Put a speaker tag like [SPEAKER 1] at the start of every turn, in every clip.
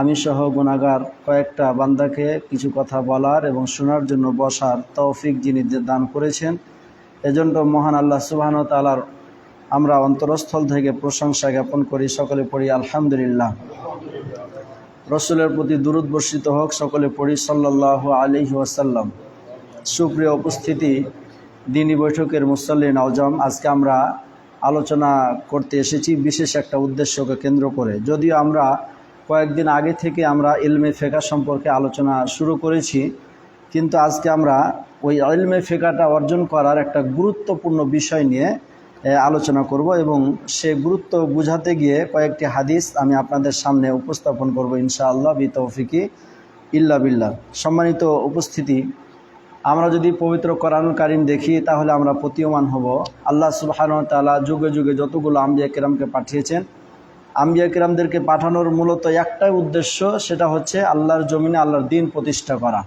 [SPEAKER 1] আমি সহ গুণাগার কয়েকটা বান্দাকে কিছু কথা বলার এবং শোনার জন্য বসার তৌফিক যিনি দান করেছেন। এজন্য মহান আল্লাহ সুবাহন তালার আমরা অন্তরস্থল থেকে প্রশংসা জ্ঞাপন করি, সকলে পড়ি আলহামদুলিল্লাহ। রসুলের প্রতি দুরুদ বর্ষিত হোক, সকলে পড়ি সাল্লাহ আলিহি ওয়াসাল্লাম। সুপ্রিয় উপস্থিতি, দিনী বৈঠকের মুসল্লি নওজম আজকে আমরা আলোচনা করতে এসেছি বিশেষ একটা উদ্দেশ্যকে কেন্দ্র করে। যদিও আমরা কয়েকদিন আগে থেকে আমরা ইলমে ফেকা সম্পর্কে আলোচনা শুরু করেছি, কিন্তু আজকে আমরা ওই ইলমে ফেকাটা অর্জন করার একটা গুরুত্বপূর্ণ বিষয় নিয়ে আলোচনা করব এবং সে গুরুত্ব বুঝাতে গিয়ে কয়েকটি হাদিস আমি আপনাদের সামনে উপস্থাপন করব ইনশাআল্লাহ বি তৌফিকি ইল্লা বিল্লাহ। সম্মানিত উপস্থিতি, আমরা যদি পবিত্র কোরআনুল কারিম দেখি, তাহলে আমরা প্রতীয়মান হব। আল্লাহ সুবাহান তালা যুগে যুগে যতগুলো আম্বিয়া কেরামকে পাঠিয়েছেন আম্বিয়া কিরামদেরকে পাঠানোর মূলত একটাই উদ্দেশ্য, সেটা হচ্ছে আল্লাহর জমিনে আল্লাহর দিন প্রতিষ্ঠা করা।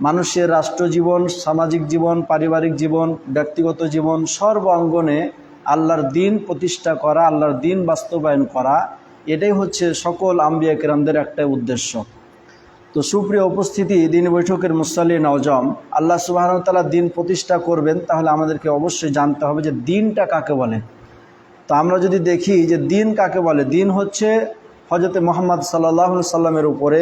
[SPEAKER 1] মানুষের রাষ্ট্র জীবন, সামাজিক জীবন, পারিবারিক জীবন, ব্যক্তিগত জীবন, সর্ব অঙ্গনে আল্লাহর দিন প্রতিষ্ঠা করা, আল্লাহর দিন বাস্তবায়ন করা, এটাই হচ্ছে সকল আম্বিয়া কিরামদের একটাই উদ্দেশ্য। তো সুপ্রিয় উপস্থিতি, দিন বৈঠকের মুসাল্লি নওজম আল্লাহ সুবাহতালা দিন প্রতিষ্ঠা করবেন, তাহলে আমাদেরকে অবশ্যই জানতে হবে যে দিনটা কাকে বলে। তো আমরা যদি দেখি যে দিন কাকে বলে? দিন হচ্ছে হজরতে মোহাম্মদ সাল্লাহ সাল্লামের উপরে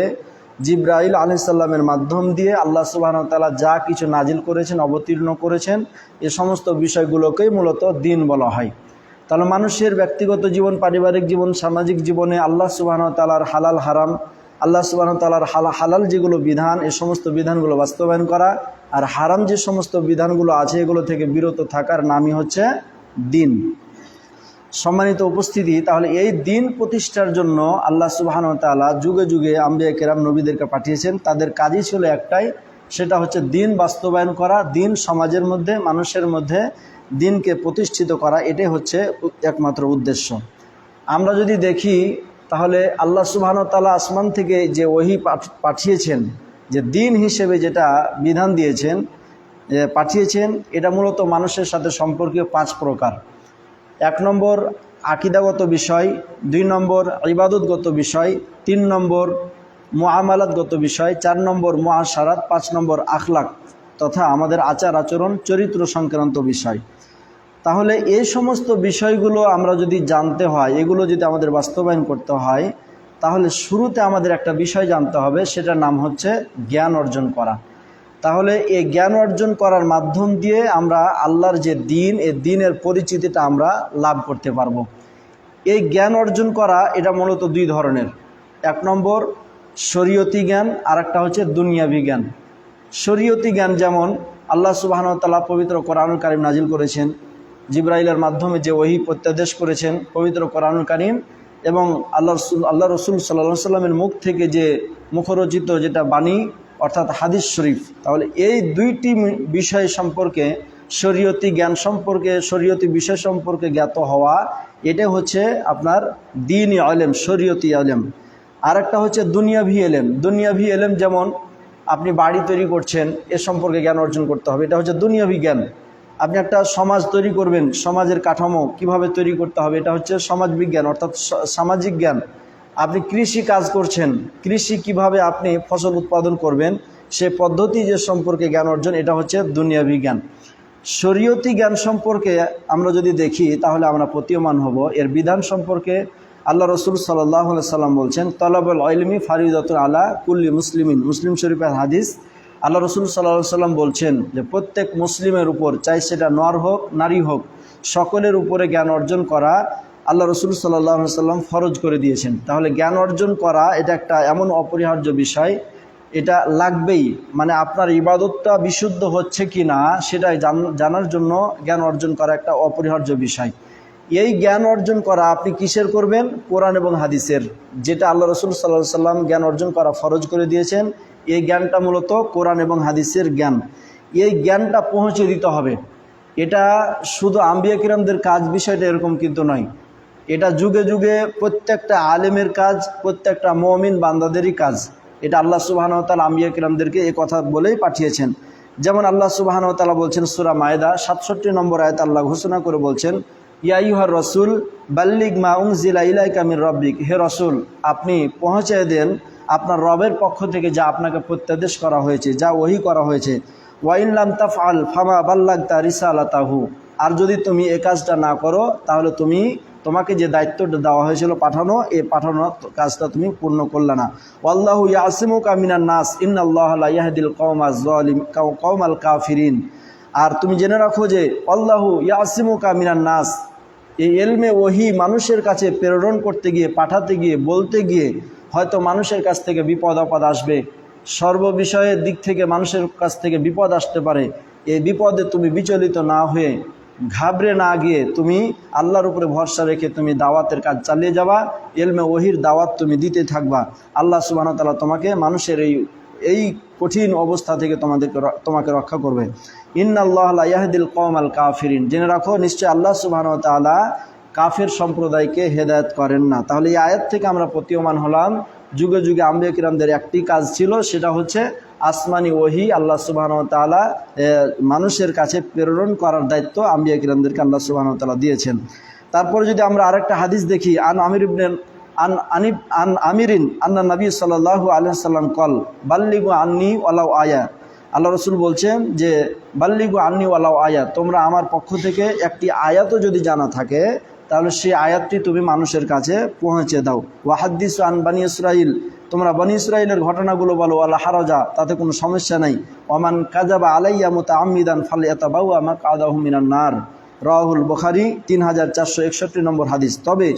[SPEAKER 1] জিব্রাইল আলি সাল্লামের মাধ্যম দিয়ে আল্লাহ সুবাহতালা যা কিছু নাজিল করেছেন, অবতীর্ণ করেছেন, এ সমস্ত বিষয়গুলোকেই মূলত দিন বলা হয়। তাহলে মানুষের ব্যক্তিগত জীবন, পারিবারিক জীবন, সামাজিক জীবনে আল্লাহ সুবাহতালার হালাল হারাম, আল্লাহ সুবাহতালার হালা, হালাল যেগুলো বিধান, এ সমস্ত বিধানগুলো বাস্তবায়ন করা আর হারাম যে সমস্ত বিধানগুলো আছে, এগুলো থেকে বিরত থাকার নামই হচ্ছে দিন। সম্মানিত উপস্থিতি, তাহলে এই দিন প্রতিষ্ঠার জন্য আল্লাহ সুবাহান তালা যুগে যুগে আম্বিয়া কেরাম নবীদেরকে পাঠিয়েছেন। তাদের কাজই ছিল একটাই, সেটা হচ্ছে দিন বাস্তবায়ন করা, দিন সমাজের মধ্যে, মানুষের মধ্যে দিনকে প্রতিষ্ঠিত করা, এটাই হচ্ছে একমাত্র উদ্দেশ্য। আমরা যদি দেখি, তাহলে আল্লাহ সুবাহান তালা আসমান থেকে যে ওহি পাঠিয়েছেন, যে দিন হিসেবে যেটা বিধান দিয়েছেন পাঠিয়েছেন, এটা মূলত মানুষের সাথে সম্পর্কীয় পাঁচ প্রকার। এক নম্বর আকিদাগত বিষয়, দুই নম্বর ইবাদতগত বিষয়, তিন নম্বর মোয়ামালাতগত বিষয়, চার নম্বর মহাসারাত পাঁচ নম্বর আখলাক তথা আমাদের আচার আচরণ, চরিত্র সংক্রান্ত বিষয়। তাহলে এই সমস্ত বিষয়গুলো আমরা যদি জানতে হয়, এগুলো যদি আমাদের বাস্তবায়ন করতে হয়, তাহলে শুরুতে আমাদের একটা বিষয় জানতে হবে, সেটার নাম হচ্ছে জ্ঞান অর্জন করা। তাহলে এই জ্ঞান অর্জন করার মাধ্যম দিয়ে আমরা আল্লাহর যে দিন, এ দিনের পরিচিতিটা আমরা লাভ করতে পারব। এই জ্ঞান অর্জন করা, এটা মূলত দুই ধরনের। এক নম্বর, শরীয়তি জ্ঞান আর একটা হচ্ছে দুনিয়াবি জ্ঞান। শরীয়তি জ্ঞান যেমন আল্লাহ সুবাহনতাল্লাহ পবিত্র কোরআনুল কারিম নাজিল করেছেন, জিব্রাইলের মাধ্যমে যে ওহি প্রত্যাদেশ করেছেন পবিত্র কোরআনুল কারিম এবং আল্লাহ আল্লাহ রসুল সাল্লা সাল্লামের মুখ থেকে যে মুখরচিত যেটা বাণী অর্থাৎ হাদিস শরীফ। তাহলে এই দুইটি বিষয় সম্পর্কে, শরীয়তি জ্ঞান সম্পর্কে, শরীয়তি বিষয় সম্পর্কে জ্ঞাত হওয়া, এটা হচ্ছে আপনার দিন আলেম, শরীয়তি আলেম। আর একটা হচ্ছে দুনিয়াভি এলেম। দুনিয়াভি এলেম যেমন আপনি বাড়ি তৈরি করছেন, এ সম্পর্কে জ্ঞান অর্জন করতে হবে। এটা হচ্ছে দুনিয়াভি জ্ঞান। আপনি একটা সমাজ তৈরি করবেন, সমাজের কাঠামো কীভাবে তৈরি করতে হবে, এটা হচ্ছে সমাজ বিজ্ঞান অর্থাৎ সামাজিক জ্ঞান। আপনি কৃষি কাজ করছেন, কৃষি কীভাবে আপনি ফসল উৎপাদন করবেন, সে পদ্ধতি যে সম্পর্কে জ্ঞান অর্জন, এটা হচ্ছে দুনিয়া বিজ্ঞান। শরীয়তি জ্ঞান সম্পর্কে আমরা যদি দেখি, তাহলে আমরা প্রতীয়মান হব। এর বিধান সম্পর্কে আল্লাহ রসুল সাল্লাহ সাল্লাম বলছেন, তলাবুল আলমি ফারিদত আলা কুল্লি মুসলিমিন। মুসলিম শরীফের হাদিস, আল্লাহ রসুল সাল্লাহ সাল্লাম বলছেন যে, প্রত্যেক মুসলিমের উপর, চাই সেটা নর হোক, নারী হোক, সকলের উপরে জ্ঞান অর্জন করা আল্লাহ রসুল সাল্লাহ সাল্লাম ফরজ করে দিয়েছেন। তাহলে জ্ঞান অর্জন করা এটা একটা এমন অপরিহার্য বিষয়। এটা লাগবেই। মানে আপনার ইবাদতটা বিশুদ্ধ হচ্ছে কি না সেটাই জানার জন্য জ্ঞান অর্জন করা একটা অপরিহার্য বিষয়। এই জ্ঞান অর্জন করা আপনি কিসের করবেন? কোরআন এবং হাদিসের। যেটা আল্লাহ রসুল সাল্লাহ সাল্লাম জ্ঞান অর্জন করা ফরজ করে দিয়েছেন, এই জ্ঞানটা মূলত কোরআন এবং হাদিসের জ্ঞান। এই জ্ঞানটা পৌঁছে দিতে হবে। এটা শুধু আম্বিয়া কিরামদের কাজ বিষয়টা এরকম কিন্তু নয়। এটা যুগে যুগে প্রত্যেকটা আলেমের কাজ, প্রত্যেকটা মমিন বান্দাদেরই কাজ। এটা আল্লাহ সুবাহানতাল আম্বিয়া কিরামদেরকে এ কথা বলেই পাঠিয়েছেন। যেমন আল্লাহ সুবাহানতালা বলছেন সুরা মায়দা, সাতষট্টি নম্বর আয়ত আল্লাহ ঘোষণা করে বলছেন ইয়াইহার রসুল বাল্লিক মা উংজিলা ইলাই কামির রব্বিক। হে রসুল, আপনি পৌঁছে দেন আপনার রবের পক্ষ থেকে যা আপনাকে প্রত্যাদেশ করা হয়েছে, যা ওহি করা হয়েছে। ওয়াইনলাম তাফ আল ফামা বাল্লাগতা রিসা আলাতাহু আর যদি তুমি এ কাজটা না করো, তাহলে তুমি তোমাকে যে দায়িত্বটা দেওয়া হয়েছিল পাঠানো, এই পাঠানো কাজটা তুমি পূর্ণ করলে না। আল্লাহ ইয়াসিমু কামিনান নাস, ইন্নাল্লাহ ইয়াহদিল কওমা জালিম কওমাল কাফিরিন। আর তুমি জেনে রাখো যে আল্লাহু ইয়াসিমু কামিনান নাস, এই এলমে ওহি মানুষের কাছে প্রেরণ করতে গিয়ে, পাঠাতে গিয়ে, বলতে গিয়ে, হয়তো মানুষের কাছ থেকে বিপদ আপদ আসবে। সর্ববিষয়ের দিক থেকে মানুষের কাছ থেকে বিপদ আসতে পারে। এই বিপদে তুমি বিচলিত না হয়ে ঘাবড়ে না গিয়ে তুমি আল্লাহর উপরে ভরসা রেখে তুমি দাওয়াতের কাজ চালিয়ে যাবা, এলমে ওহির দাওয়াত তুমি দিতে থাকবা। আল্লাহ সুবাহতাল্লাহ তোমাকে মানুষের এই এই কঠিন অবস্থা থেকে তোমাদেরকে তোমাকে রক্ষা করবে। ইন্নাল্লাহ ইয়াহদিল কওম আল কাফিরিন। জেনে রাখো, নিশ্চয় আল্লাহ সুবাহ তাআলা কাফের সম্প্রদায়কে হেদায়ত করেন না। তাহলে এই আয়াত থেকে আমরা প্রতীয়মান হলাম যুগে যুগে আম্বিয়া কিরামদের একটি কাজ ছিল, সেটা হচ্ছে আসমানি ওহি আল্লাহ তালা মানুষের কাছে প্রেরণ করার দায়িত্ব আম্বিয়া কিরামদেরকে আল্লাহ তালা দিয়েছেন। তারপরে যদি আমরা আরেকটা হাদিস দেখি, আন আমির ইবনে, আন আনিব আন আমিরিন, আন্না নবী সাল্লাল্লাহু আলাইহি সাল্লাম কল, বাল্লিগু আন্নি ওয়ালাউ আয়া। আল্লাহ রসুল বলছেন যে, বাল্লিগু আন্নি ওয়ালাউ আয়া, তোমরা আমার পক্ষ থেকে একটি আয়াতও যদি জানা থাকে তাহলে সেই আয়াতটি তুমি মানুষের কাছে পৌঁছে দাও। ওয়াহাদ্দিস আন বানি ইসরাইল তোমরা বনি ইসরাইলের ঘটনাগুলো বলো আল্লাহ হারাজা, তাতে কোনো সমস্যা নাই। ওমান কাজাবা আলাইয়া মুতা আমিদান ফালে এত বাউ আমা কাদাহু মিনান নার। রাহুল বুখারি তিন হাজার চারশো একষট্টি নম্বর হাদিস। তবে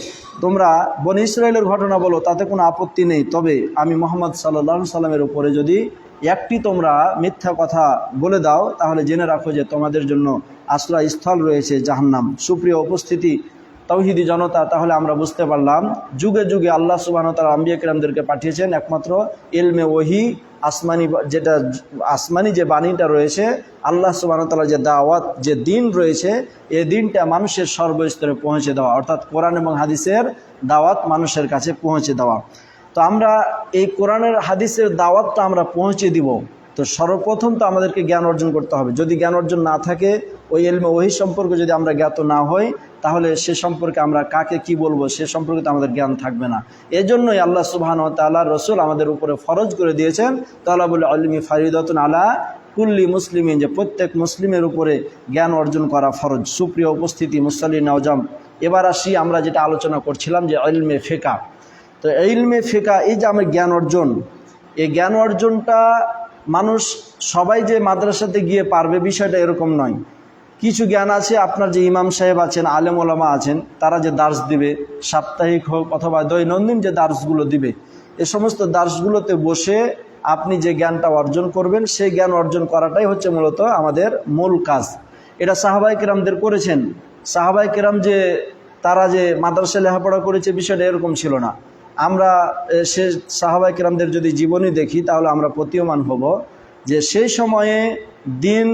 [SPEAKER 1] তোমরা বনি ইসরায়েলের ঘটনা বলো, তাতে কোনো আপত্তি নেই। তবে আমি মোহাম্মদ সাল্লাহ সাল্লামের উপরে যদি একটি তোমরা মিথ্যা কথা বলে দাও, তাহলে জেনে রাখো যে তোমাদের জন্য আশ্রয় স্থল রয়েছে জাহান্নাম। সুপ্রিয় উপস্থিতি তৌহিদি জনতা, তাহলে আমরা বুঝতে পারলাম, যুগে যুগে আল্লাহ সুবাহ তারা আম্বিয়া কিরামদেরকে পাঠিয়েছেন একমাত্র এলমে ওহি, আসমানি যেটা আসমানি যে বাণীটা রয়েছে, আল্লাহ সুবাহ তালা যে দাওয়াত, যে দিন রয়েছে এ দিনটা মানুষের সর্বস্তরে পৌঁছে দেওয়া, অর্থাৎ কোরআন এবং হাদিসের দাওয়াত মানুষের কাছে পৌঁছে দেওয়া। তো আমরা এই কোরআনের হাদিসের দাওয়াতটা আমরা পৌঁছে দিব। তো সর্বপ্রথম তো আমাদেরকে জ্ঞান অর্জন করতে হবে। যদি জ্ঞান অর্জন না থাকে ওই এলমে ওহি সম্পর্কে যদি আমরা জ্ঞাত না হই, তাহলে সে সম্পর্কে আমরা কাকে কি বলব, সে সম্পর্কে তো আমাদের জ্ঞান থাকবে না। এজন্যই আল্লাহ সুবহান তাল্লাহ রসুল আমাদের উপরে ফরজ করে দিয়েছেন, তালাবুল আলমি ফারিদতুন আলা কুল্লি মুসলিমিন, যে প্রত্যেক মুসলিমের উপরে জ্ঞান অর্জন করা ফরজ। সুপ্রিয় উপস্থিতি মুসাল্লি নওজাম এবার আসি আমরা যেটা আলোচনা করছিলাম, যে ইলমে ফেকা। তো ইলমে ফেকা, এই যে আমার জ্ঞান অর্জন, এই জ্ঞান অর্জনটা মানুষ সবাই যে মাদ্রাসাতে গিয়ে পারবে বিষয়টা এরকম নয়। কিছু জ্ঞান আছে, আপনার যে ইমাম সাহেব আছেন, আলেম ওলামা আছেন, তারা যে দার্স দিবে, সাপ্তাহিক হোক অথবা দৈনন্দিন যে দার্সগুলো দিবে, এ সমস্ত দার্সগুলোতে বসে আপনি যে জ্ঞানটা অর্জন করবেন, সেই জ্ঞান অর্জন করাটাই হচ্ছে মূলত আমাদের মূল কাজ। এটা সাহাবাই কেরামদের করেছেন। সাহাবাই কেরাম যে, তারা যে মাদ্রাসায় লেখাপড়া করেছে, বিষয়টা এরকম ছিল না। আমরা সে সাহাবাই কেরামদের যদি জীবনী দেখি, তাহলে আমরা প্রতীয়মান হব। যে সেই সময়ে দিন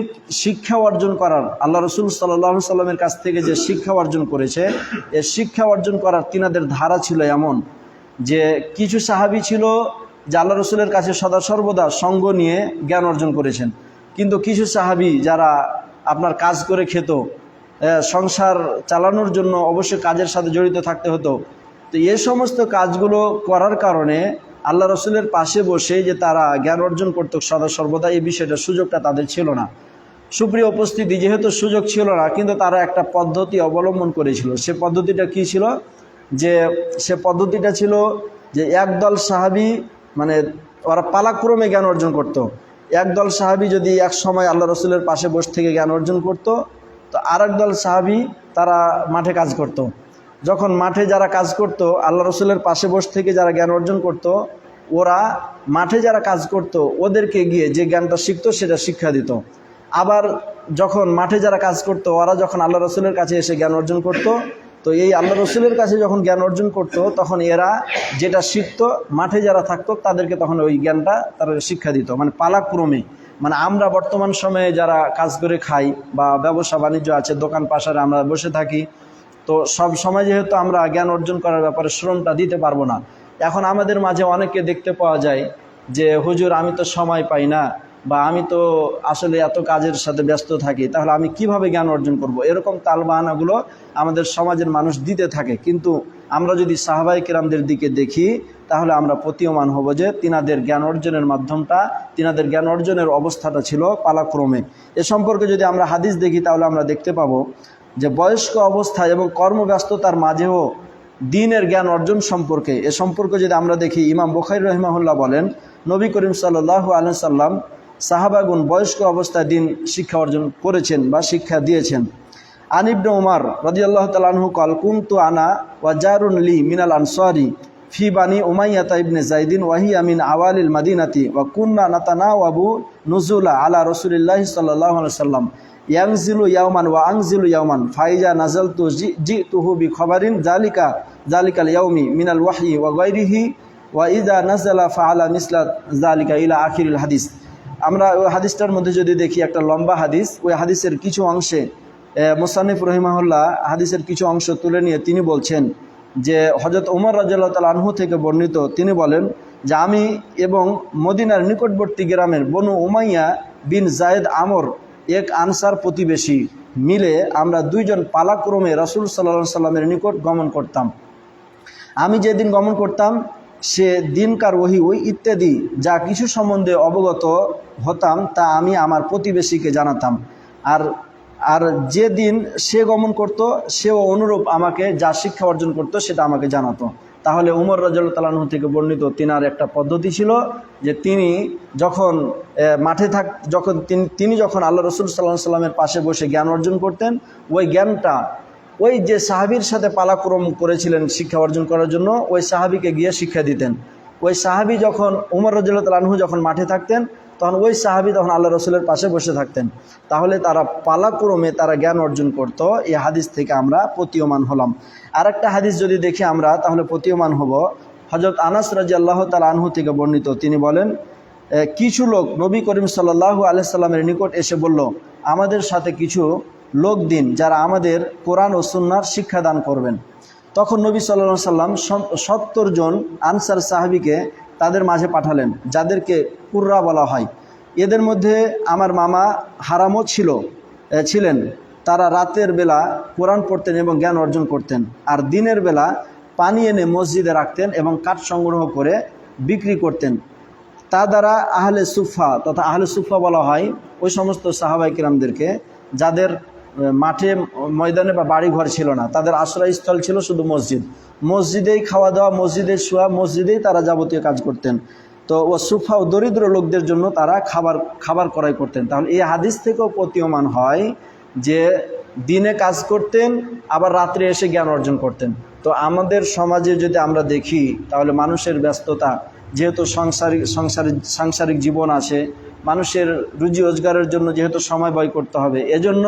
[SPEAKER 1] শিক্ষা অর্জন করার, আল্লাহ রসুল সাল্লাহ সাল্লামের কাছ থেকে যে শিক্ষা অর্জন করেছে, এ শিক্ষা অর্জন করার তিনাদের ধারা ছিল এমন যে কিছু সাহাবি ছিল যে আল্লাহ রসুলের কাছে সদা সর্বদা সঙ্গ নিয়ে জ্ঞান অর্জন করেছেন। কিন্তু কিছু সাহাবি যারা আপনার কাজ করে খেত সংসার চালানোর জন্য অবশ্যই কাজের সাথে জড়িত থাকতে হতো। তো এই সমস্ত কাজগুলো করার কারণে আল্লাহ রসুলের পাশে বসে যে তারা জ্ঞান অর্জন করতো সদা সর্বদা, এই বিষয়টা সুযোগটা তাদের ছিল না সুপ্রিয় উপস্থিতি যেহেতু সুযোগ ছিল না, কিন্তু তারা একটা পদ্ধতি অবলম্বন করেছিল সে পদ্ধতিটা কি ছিল যে সে পদ্ধতিটা ছিল যে একদল সাহাবি মানে ওরা পালাক্রমে জ্ঞান অর্জন করত। একদল সাহাবি যদি এক সময় আল্লাহ রসুলের পাশে বসে থেকে জ্ঞান অর্জন করত, তো আর দল সাহাবি তারা মাঠে কাজ করত। যখন মাঠে যারা কাজ করত, আল্লাহ রসুলের পাশে বসে থেকে যারা জ্ঞান অর্জন করত, ওরা মাঠে যারা কাজ করত, ওদেরকে গিয়ে যে জ্ঞানটা শিখতো, সেটা শিক্ষা দিত। আবার যখন মাঠে যারা কাজ করতো, ওরা যখন আল্লাহ রসুলের কাছে এসে জ্ঞান অর্জন করত, তো এই আল্লাহ রসুলের কাছে যখন জ্ঞান অর্জন করত, তখন এরা যেটা শিখতো, মাঠে যারা থাকতো, তাদেরকে তখন ওই জ্ঞানটা তারা শিক্ষা দিত। মানে পালাক্রমে। মানে আমরা বর্তমান সময়ে যারা কাজ করে খাই বা ব্যবসা বাণিজ্য আছে দোকান পাশারে আমরা বসে থাকি তো সব সময় যেহেতু আমরা জ্ঞান অর্জন করার ব্যাপারে শ্রমটা দিতে পারব না, এখন আমাদের মাঝে অনেকে দেখতে পাওয়া যায় যে, হুজুর, আমি তো সময় পাই না বা আমি তো আসলে এত কাজের সাথে ব্যস্ত থাকি, তাহলে আমি কীভাবে জ্ঞান অর্জন করব। এরকম তালবাহানাগুলো আমাদের সমাজের মানুষ দিতে থাকে কিন্তু আমরা যদি সাহাবাই কিরামদের দিকে দেখি, তাহলে আমরা প্রতীয়মান হব যে, তিনাদের জ্ঞান অর্জনের মাধ্যমটা, তিনাদের জ্ঞান অর্জনের অবস্থাটা ছিল পালাক্রমে এ সম্পর্কে যদি আমরা হাদিস দেখি, তাহলে আমরা দেখতে পাবো যে বয়স্ক অবস্থায় এবং কর্মব্যস্ততার মাঝেও দিনের জ্ঞান অর্জন সম্পর্কে, এ সম্পর্কে যদি আমরা দেখি, ইমাম বখাই রহমাহুল্লাহ বলেন, নবী করিম সাল্লাহ আলহ সাল্লাম সাহাবাগুন বয়স্ক অবস্থায় দিন শিক্ষা অর্জন করেছেন বা শিক্ষা দিয়েছেন। আনিবনে উমার রদিয়াল্লাহ তালাহু কল, কুন্তু আনা ওয়াজারুন লি মিনাল আনসারি ফি বানি উমাইয়াতা ইবনে জাইদিন ওয়াহি আমিন আওয়ালিল মাদিনাতি ওয়া কুন্না নাতানা ওয়াবু নুজুলা আলা রসুলিল্লাহ সাল্লাহ সাল্লাম। ইয়াংজিলু ইয়াউমান ওয়া আংজিলু ইয়াউমান ফাইজা নাজালতু জি তুহু বি খবরিন জালিকা জালিকাল ইয়াউমি মিনাল ওয়াহি ওয়া গাইরিহি ওয়া ইদা নাজালা ফাআলা মিসলা জালিকা ইলা আখিরুল হাদিস। আমরা ওই হাদিসটার মধ্যে যদি দেখি একটা লম্বা হাদিস, ওই হাদিসের কিছু অংশে মোসানিফ রহিমাহুল্লাহ হাদিসের কিছু অংশ তুলে নিয়ে তিনি বলছেন যে হজরত উমর রাজিয়াল্লাহ তাল আনহু থেকে বর্ণিত তিনি বলেন যে, আমি এবং মদিনার নিকটবর্তী গ্রামের বনু উমাইয়া বিন জায়েদ আমর এক আনসার প্রতিবেশী মিলে আমরা দুইজন পালাক্রমে রাসুল সাল্লা সাল্লামের নিকট গমন করতাম। আমি যেদিন গমন করতাম, সে দিনকার ওহি ওই ইত্যাদি যা কিছু সম্বন্ধে অবগত হতাম তা আমি আমার প্রতিবেশীকে জানাতাম। আর আর যে দিন সে গমন করত, সেও অনুরূপ আমাকে যা শিক্ষা অর্জন করত সেটা আমাকে জানাতো। তাহলে উমর রাজল তালাহ থেকে বর্ণিত তিনার একটা পদ্ধতি ছিল যে তিনি যখন মাঠে থাক, যখন তিনি যখন আল্লাহ রসুল সাল্লাহ সাল্লামের পাশে বসে জ্ঞান অর্জন করতেন, ওই জ্ঞানটা, ওই যে সাহাবির সাথে পালাক্রম করেছিলেন শিক্ষা অর্জন করার জন্য, ওই সাহাবিকে গিয়ে শিক্ষা দিতেন। ওই সাহাবি যখন উমর রাজুল্লাহ তালাহু যখন মাঠে থাকতেন তখন ওই সাহাবি তখন আল্লাহ রসুলের পাশে বসে থাকতেন। তাহলে তারা পালাক্রমে তারা জ্ঞান অর্জন করত এই হাদিস থেকে আমরা প্রতীয়মান হলাম। আর একটা হাদিস যদি দেখি আমরা, তাহলে প্রতীয়মান হব। হজরত আনাস রাজি আল্লাহ তাল আনহু থেকে বর্ণিত, তিনি বলেন কিছু লোক নবী করিম সাল্লাহ আলাইসাল্লামের নিকট এসে বলল, আমাদের সাথে কিছু লোক দিন যারা আমাদের কোরআন ও সুন্নার শিক্ষাদান করবেন তখন নবী সাল্লা সাল্লাম সত্তর জন আনসার সাহাবিকে তাদের মাঝে পাঠালেন, যাদেরকে কুর্রা বলা হয়। এদের মধ্যে আমার মামা হারামও ছিল ছিলেন। তারা রাতের বেলা কোরআন পড়তেন এবং জ্ঞান অর্জন করতেন। আর দিনের বেলা পানি এনে মসজিদে রাখতেন এবং কাঠ সংগ্রহ করে বিক্রি করতেন। তা দ্বারা আহলে সুফা তথা আহলে সুফা বলা হয় ওই সমস্ত সাহাবাই কিরামদেরকে, যাদের মাঠে ময়দানে বা বাড়ি ঘর ছিল না। তাদের আশ্রয়স্থল ছিল শুধু মসজিদ। মসজিদেই খাওয়া দাওয়া মসজিদে শোয়া, মসজিদেই তারা যাবতীয় কাজ করতেন। তো ও সুফা ও দরিদ্র লোকদের জন্য তারা খাবার খাবার ক্রয় করতেন। তাহলে এই হাদিস থেকেও প্রতীয়মান হয় যে দিনে কাজ করতেন, আবার রাত্রে এসে জ্ঞান অর্জন করতেন। তো আমাদের সমাজে যদি আমরা দেখি, তাহলে মানুষের ব্যস্ততা, যেহেতু সংসারিক সংসারিক, সাংসারিক জীবন আছে, মানুষের রুজি রোজগারের জন্য যেহেতু সময় ব্যয় করতে হবে, এজন্য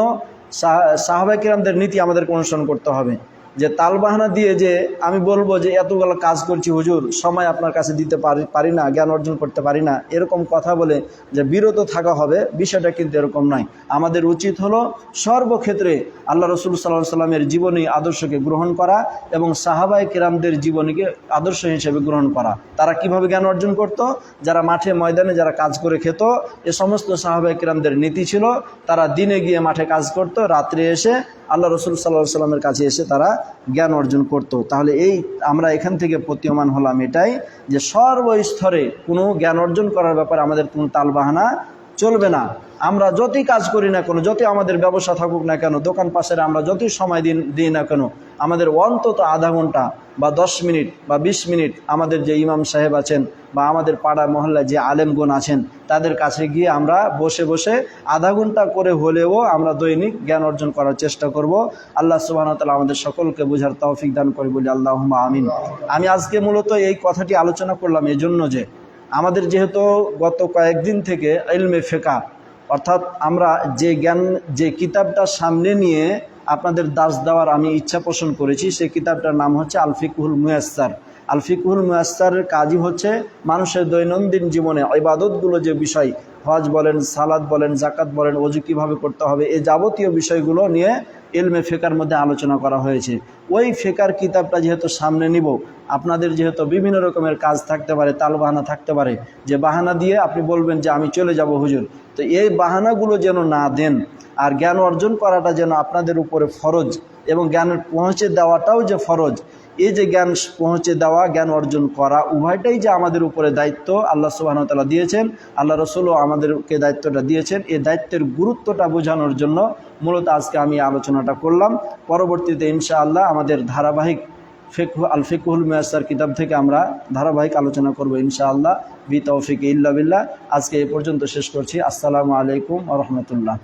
[SPEAKER 1] সাহাবাই নীতি আমাদেরকে অনুসরণ করতে হবে। যে তালবাহানা দিয়ে যে আমি বলব যে এতগুলো কাজ করছি, হুজুর, সময় আপনার কাছে দিতে পারি পারি না, জ্ঞান অর্জন করতে পারি না, এরকম কথা বলে যে বিরত থাকা হবে, বিষয়টা কিন্তু এরকম নয়। আমাদের উচিত হলো সর্বক্ষেত্রে আল্লাহ রসুল সাল্লাহ সাল্লামের জীবনী আদর্শকে গ্রহণ করা এবং সাহাবাই কিরামদের জীবনীকে আদর্শ হিসেবে গ্রহণ করা। তারা কীভাবে জ্ঞান অর্জন করত? যারা মাঠে ময়দানে যারা কাজ করে খেত, এ সমস্ত সাহাবাই কিরামদের নীতি ছিল, তারা দিনে গিয়ে মাঠে কাজ করত, রাত্রে এসে আল্লাহ রসুল সাল্লাহ সাল্লামের কাছে এসে তারা জ্ঞান অর্জন করত। তাহলে এই আমরা এখান থেকে প্রতীয়মান হলাম এটাই যে সর্বস্তরে কোনো জ্ঞান অর্জন করার ব্যাপারে আমাদের কোনো তালবাহানা চলবে না আমরা যতই কাজ করি না কেন, যতই আমাদের ব্যবসা থাকুক না কেন, দোকান পাশের আমরা যতই সময় দিন, দিই না কেন, আমাদের অন্তত আধা ঘণ্টা বা দশ মিনিট বা ২০ মিনিট আমাদের যে ইমাম সাহেব আছেন বা আমাদের পাড়া মহল্লায় যে আলেমগুন আছেন, তাদের কাছে গিয়ে আমরা বসে বসে আধা ঘণ্টা করে হলেও আমরা দৈনিক জ্ঞান অর্জন করার চেষ্টা করব। আল্লাহ সুবাহ তালা আমাদের সকলকে বোঝার তৌফিক দান করি বলি আল্লাহ আমিন। আমি আজকে মূলত এই কথাটি আলোচনা করলাম এই জন্য যে আমাদের যেহেতু গত কয়েকদিন থেকে ইলমে ফেকা অর্থাৎ আমরা যে জ্ঞান, যে কিতাবটা সামনে নিয়ে আপনাদের দাস দেওয়ার আমি ইচ্ছা পোষণ করেছি, সেই কিতাবটার নাম হচ্ছে আলফিকুল মুয়াস্তার আলফিকুল মুয়াস্তারের কাজই হচ্ছে মানুষের দৈনন্দিন জীবনে, ইবাদতগুলো যে বিষয় হজ বলেন সালাদ বলেন জাকাত বলেন অজু কীভাবে করতে হবে এই যাবতীয় বিষয়গুলো নিয়ে এলমে ফেকার মধ্যে আলোচনা করা হয়েছে। ওই ফেকার কিতাবটা যেহেতু সামনে নিব, আপনাদের যেহেতু বিভিন্ন রকমের কাজ থাকতে পারে তাল বাহানা থাকতে পারে, যে বাহানা দিয়ে আপনি বলবেন যে, আমি চলে যাব হুজুর। তো এই বাহানাগুলো যেন না দেন, আর জ্ঞান অর্জন করাটা যেন আপনাদের উপরে ফরজ। এবং জ্ঞান পৌঁছে দেওয়াটাও যে ফরজ, এই যে জ্ঞান পৌঁছে দেওয়া, জ্ঞান অর্জন করা, উভয়টাই যে আমাদের উপরে দায়িত্ব আল্লাহ সুবাহতালা দিয়েছেন, আল্লাহ রসুলও আমাদেরকে দায়িত্বটা দিয়েছেন, এই দায়িত্বের গুরুত্বটা বোঝানোর জন্য মূলত আজকে আমি আলোচনাটা করলাম। পরবর্তীতে ইনশাআল্লাহ আমাদের ধারাবাহিক ফেকহু, আল ফিকুল মেয়াসার কিতাব থেকে আমরা ধারাবাহিক আলোচনা করব ইনশাআল্লাহ। বি তৌফিক ইল্লা বিল্লাহ। আজকে এ পর্যন্ত শেষ করছি। আসসালামু আলাইকুম রহমতুল্লাহ।